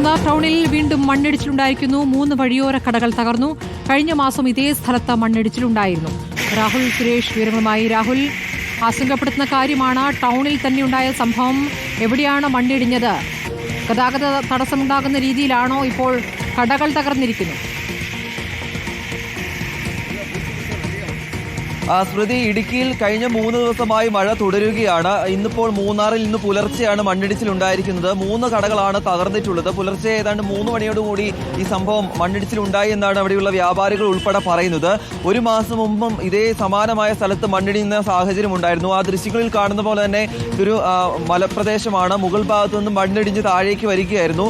മൂന്നാർ ടൗണിൽ വീണ്ടും മണ്ണിടിച്ചിലുണ്ടായിരിക്കുന്നു. മൂന്ന് വഴിയോര കടകൾ തകർന്നു. കഴിഞ്ഞ മാസം ഇതേ സ്ഥലത്ത് മണ്ണിടിച്ചിലുണ്ടായിരുന്നു. രാഹുൽ സുരേഷ് വിവരങ്ങളുമായി രാഹുൽ. ആശങ്കപ്പെടുത്തുന്ന കാര്യമാണ് ടൗണിൽ തന്നെയുണ്ടായ സംഭവം. എവിടെയാണ് മണ്ണിടിഞ്ഞത്? ഗതാഗത തടസ്സമുണ്ടാകുന്ന രീതിയിലാണോ ഇപ്പോൾ കടകൾ തകർന്നിരിക്കുന്നത്? സ്മൃതി ഇടുക്കിയിൽ കഴിഞ്ഞ മൂന്ന് ദിവസമായി മഴ തുടരുകയാണ്. ഇന്നിപ്പോൾ മൂന്നാറിൽ ഇന്ന് പുലർച്ചെയാണ് മണ്ണിടിച്ചിൽ ഉണ്ടായിരിക്കുന്നത് മൂന്ന് കടകളാണ് തകർന്നിട്ടുള്ളത്. പുലർച്ചെ ഏതാണ്ട് മൂന്ന് മണിയോടുകൂടി ഈ സംഭവം മണ്ണിടിച്ചിൽ ഉണ്ടായി എന്നാണ് അവിടെയുള്ള വ്യാപാരികൾ ഉൾപ്പെടെ പറയുന്നത്. ഒരു മാസം മുമ്പും ഇതേ സമാനമായ സ്ഥലത്ത് മണ്ണിടിയുന്ന സാഹചര്യം ഉണ്ടായിരുന്നു. ആ ദൃശ്യങ്ങളിൽ കാണുന്ന പോലെ തന്നെ ഒരു മലപ്രദേശമാണ്. മുകൾ ഭാഗത്തു നിന്നും മണ്ണിടിഞ്ഞ് താഴേക്ക് വരികയായിരുന്നു.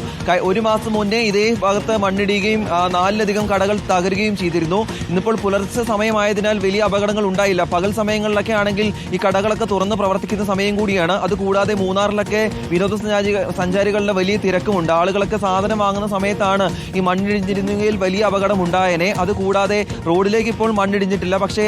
ഒരു മാസം മുന്നേ ഇതേ ഭാഗത്ത് മണ്ണിടിയുകയും നാലിലധികം കടകൾ തകരുകയും ചെയ്തിരുന്നു. ഇന്നിപ്പോൾ പുലർച്ചെ സമയമായതിനാൽ വലിയ അപകടങ്ങൾ ഉണ്ടായില്ല. പകൽ സമയങ്ങളിലൊക്കെ ആണെങ്കിൽ ഈ കടകളൊക്കെ തുറന്ന് പ്രവർത്തിക്കുന്ന സമയം കൂടിയാണ്. അതുകൂടാതെ മൂന്നാറിലൊക്കെ വിനോദസഞ്ചാരി സഞ്ചാരികളുടെ വലിയ തിരക്കുമുണ്ട്. ആളുകളൊക്കെ സാധനം വാങ്ങുന്ന സമയത്താണ് ഈ മണ്ണിടിഞ്ഞിരുന്നെങ്കിൽ വലിയ അപകടം ഉണ്ടായേനെ അതുകൂടാതെ റോഡിലേക്ക് ഇപ്പോൾ മണ്ണിടിഞ്ഞിട്ടില്ല. പക്ഷേ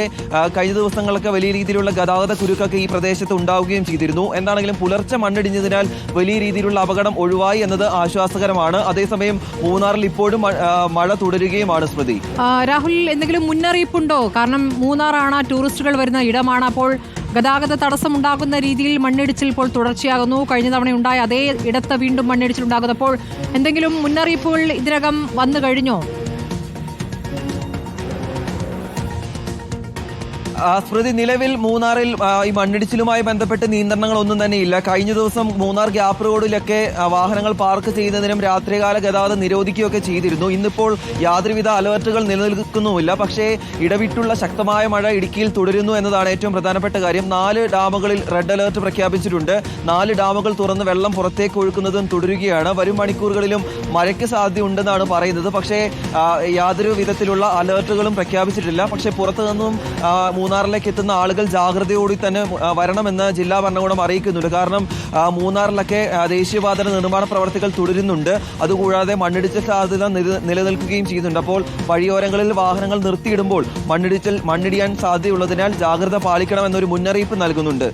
കഴിഞ്ഞ ദിവസങ്ങളൊക്കെ വലിയ രീതിയിലുള്ള ഗതാഗത കുരുക്കൊക്കെ ഈ പ്രദേശത്ത് ഉണ്ടാവുകയും ചെയ്തിരുന്നു. എന്താണെങ്കിലും പുലർച്ചെ മണ്ണിടിഞ്ഞതിനാൽ വലിയ രീതിയിലുള്ള അപകടം ഒഴിവായി എന്നത് ആശ്വാസകരമാണ്. അതേസമയം മൂന്നാറിൽ ഇപ്പോഴും മഴ തുടരുകയുമാണ് സ്മൃതി. രാഹുൽ എന്തെങ്കിലും മുന്നറിയിപ്പുണ്ടോ? കാരണം മൂന്നാറാണ് ടൂറിസ്റ്റുകൾ വരുന്ന ഇടമാണ്. അപ്പോൾ ഗതാഗത തടസ്സമുണ്ടാകുന്ന രീതിയിൽ മണ്ണിടിച്ചിൽ ഇപ്പോൾ തുടർച്ചയാകുന്നു. കഴിഞ്ഞ തവണ ഉണ്ടായ അതേ ഇടത്ത് വീണ്ടും മണ്ണിടിച്ചിൽ ഉണ്ടാകുന്നപ്പോൾ എന്തെങ്കിലും മുന്നറിയിപ്പുകൾ ഇതിനകം വന്നു കഴിഞ്ഞോ? സ്മൃതി നിലവിൽ മൂന്നാറിൽ ഈ മണ്ണിടിച്ചിലുമായി ബന്ധപ്പെട്ട് നിയന്ത്രണങ്ങൾ ഒന്നും തന്നെ ഇല്ല കഴിഞ്ഞ ദിവസം മൂന്നാർ ഗ്യാപ്പ് റോഡിലൊക്കെ വാഹനങ്ങൾ പാർക്ക് ചെയ്യുന്നതിനും രാത്രികാല ഗതാഗതം നിരോധിക്കുകയൊക്കെ ചെയ്തിരുന്നു. ഇന്നിപ്പോൾ യാതൊരുവിധ അലർട്ടുകൾ നിലനിൽക്കുന്നുമില്ല. പക്ഷേ ഇടവിട്ടുള്ള ശക്തമായ മഴ ഇടുക്കിയിൽ തുടരുന്നു എന്നതാണ് ഏറ്റവും പ്രധാനപ്പെട്ട കാര്യം. നാല് ഡാമുകളിൽ റെഡ് അലർട്ട് പ്രഖ്യാപിച്ചിട്ടുണ്ട്. നാല് ഡാമുകൾ തുറന്ന് വെള്ളം പുറത്തേക്ക് ഒഴുക്കുന്നതും തുടരുകയാണ്. വരും മണിക്കൂറുകളിലും മഴയ്ക്ക് സാധ്യതയുണ്ടെന്നാണ് പറയുന്നത്. പക്ഷേ യാതൊരു വിധത്തിലുള്ള അലർട്ടുകളും പ്രഖ്യാപിച്ചിട്ടില്ല. പക്ഷേ പുറത്തു നിന്നും മൂന്നാറിലേക്ക് എത്തുന്ന ആളുകൾ ജാഗ്രതയോടെ തന്നെ വരണമെന്ന് ജില്ലാ ഭരണകൂടം അറിയിക്കുന്നുണ്ട്. കാരണം മൂന്നാറിലൊക്കെ ദേശീയപാത നിർമ്മാണ പ്രവർത്തികൾ തുടരുന്നുണ്ട്. അതുകൂടാതെ മണ്ണിടിച്ചിൽ സാധ്യത നിലനിൽക്കുകയും ചെയ്യുന്നുണ്ട്. അപ്പോൾ വഴിയോരങ്ങളിൽ വാഹനങ്ങൾ നിർത്തിയിടുമ്പോൾ മണ്ണിടിച്ചിൽ മണ്ണിടിയാൻ സാധ്യതയുള്ളതിനാൽ ജാഗ്രത പാലിക്കണമെന്നൊരു മുന്നറിയിപ്പ് നൽകുന്നുണ്ട്.